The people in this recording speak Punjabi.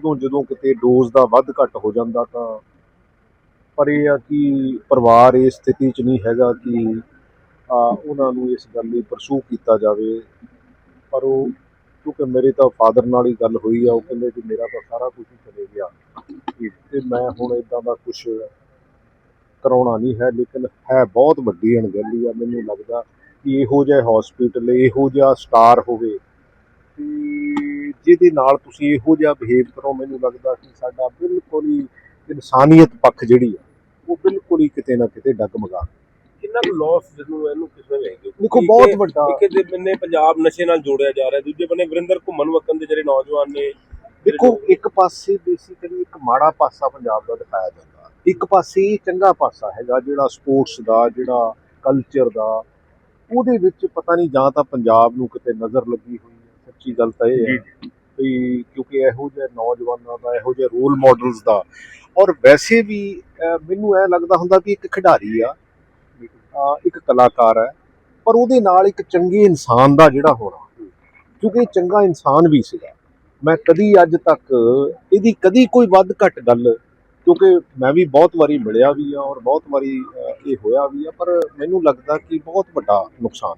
ਉਦੋਂ ਜਦੋਂ ਕਿਤੇ ਡੋਜ਼ ਦਾ ਵੱਧ ਘੱਟ ਹੋ ਜਾਂਦਾ ਤਾਂ ਪਰ ਇਹ ਆ ਕਿ ਪਰਿਵਾਰ ਇਸ ਸਥਿਤੀ 'ਚ ਨਹੀਂ ਹੈਗਾ ਕਿ ਉਹਨਾਂ ਨੂੰ ਇਸ ਗੱਲ ਲਈ ਪਰਸੂ ਕੀਤਾ ਜਾਵੇ। ਪਰ ਉਹ, ਕਿਉਂਕਿ ਮੇਰੇ ਤਾਂ ਫਾਦਰ ਨਾਲ ਹੀ ਗੱਲ ਹੋਈ ਆ, ਉਹ ਕਹਿੰਦੇ ਕਿ ਮੇਰਾ ਤਾਂ ਸਾਰਾ ਕੁਝ ਹੀ ਚਲੇ ਗਿਆ। ਤੇ ਮੈਂ ਹੁਣ ਇਦਾਂ ਦਾ ਕੁਝ ਕਰਾਉਣਾ ਨਹੀਂ ਹੈ, ਲੇਕਿਨ ਹੈ ਬਹੁਤ ਵੱਡੀ ਅਣਗਹਿਲੀ ਆ। ਮੈਨੂੰ ਲੱਗਦਾ ਕਿ ਇਹੋ ਜਿਹਾ ਹਸਪੀਟਲ ਇਹੋ ਜਿਹਾ ਸਟਾਰ ਹੋਵੇ ਜਿਹਦੇ ਨਾਲ ਤੁਸੀਂ ਇਹੋ ਜਿਹਾ ਬਿਹੇਵ ਕਰੋ ਮੈਨੂੰ ਲੱਗਦਾ ਕਿ ਸਾਡਾ ਬਿਲਕੁਲ ਹੀ ਇਨਸਾਨੀਅਤ ਪੱਖ ਜਿਹੜੀ ਆ ਉਹ ਬਿਲਕੁਲ ਹੀ ਕਿਤੇ ਨਾ ਕਿਤੇ ਡਗਮਗਾ। ਕਿੰਨਾ ਕੁ ਲਾਸ ਜਿਹਨੂੰ ਇਹਨੂੰ ਕਿਸ ਹੈਗੇ ਦੇਖੋ ਬਹੁਤ ਵੱਡਾ ਇੱਕ ਦੇ ਬੰਨੇ ਪੰਜਾਬ ਨਸ਼ੇ ਨਾਲ ਜੋੜਿਆ ਜਾ ਰਿਹਾ ਦੂਜੇ ਬੰਨੇ ਵਰਿੰਦਰ ਘੁੰਮਣ ਵਕਨ ਦੇ ਜਿਹੜੇ ਨੌਜਵਾਨ ਨੇ ਦੇਖੋ ਇੱਕ ਪਾਸੇ ਬੇਸਿਕਲੀ ਇੱਕ ਮਾੜਾ ਪਾਸਾ ਪੰਜਾਬ ਦਾ ਦਿਖਾਇਆ ਜਾਂਦਾ। ਇੱਕ ਪਾਸੇ ਚੰਗਾ ਪਾਸਾ ਹੈਗਾ ਜਿਹੜਾ ਸਪੋਰਟਸ ਦਾ ਜਿਹੜਾ ਕਲਚਰ ਦਾ ਉਹਦੇ ਵਿੱਚ ਪਤਾ ਨਹੀਂ ਜਾਂ ਤਾਂ ਪੰਜਾਬ ਨੂੰ ਕਿਤੇ ਨਜ਼ਰ ਲੱਗੀ ਹੋਈ ਹੈ ਸੱਚੀ ਗੱਲ ਤਾਂ ਇਹ ਹੈ। ਵੀ ਕਿਉਂਕਿ ਇਹੋ ਜਿਹੇ ਨੌਜਵਾਨਾਂ ਦਾ, ਇਹੋ ਜਿਹੇ ਰੋਲ ਮਾਡਲਸ ਦਾ। ਔਰ ਵੈਸੇ ਵੀ ਮੈਨੂੰ ਇਹ ਲੱਗਦਾ ਹੁੰਦਾ ਵੀ ਇੱਕ ਖਿਡਾਰੀ ਆ ਇੱਕ ਕਲਾਕਾਰ ਹੈ, ਪਰ ਉਹਦੇ ਨਾਲ ਇੱਕ ਚੰਗੇ ਇਨਸਾਨ ਦਾ ਜਿਹੜਾ ਹੋਣਾ। ਕਿਉਂਕਿ ਇਹ ਚੰਗਾ ਇਨਸਾਨ ਵੀ ਸੀਗਾ। ਮੈਂ ਕਦੀ ਅੱਜ ਤੱਕ ਇਹਦੀ ਕਦੀ ਕੋਈ ਵੱਧ ਘੱਟ ਗੱਲ, ਕਿਉਂਕਿ ਮੈਂ ਵੀ ਬਹੁਤ ਵਾਰੀ ਮਿਲਿਆ ਵੀ ਆ ਔਰ ਬਹੁਤ ਵਾਰੀ ਇਹ ਹੋਇਆ ਵੀ ਆ, ਪਰ ਮੈਨੂੰ ਲੱਗਦਾ ਕਿ ਬਹੁਤ ਵੱਡਾ ਨੁਕਸਾਨ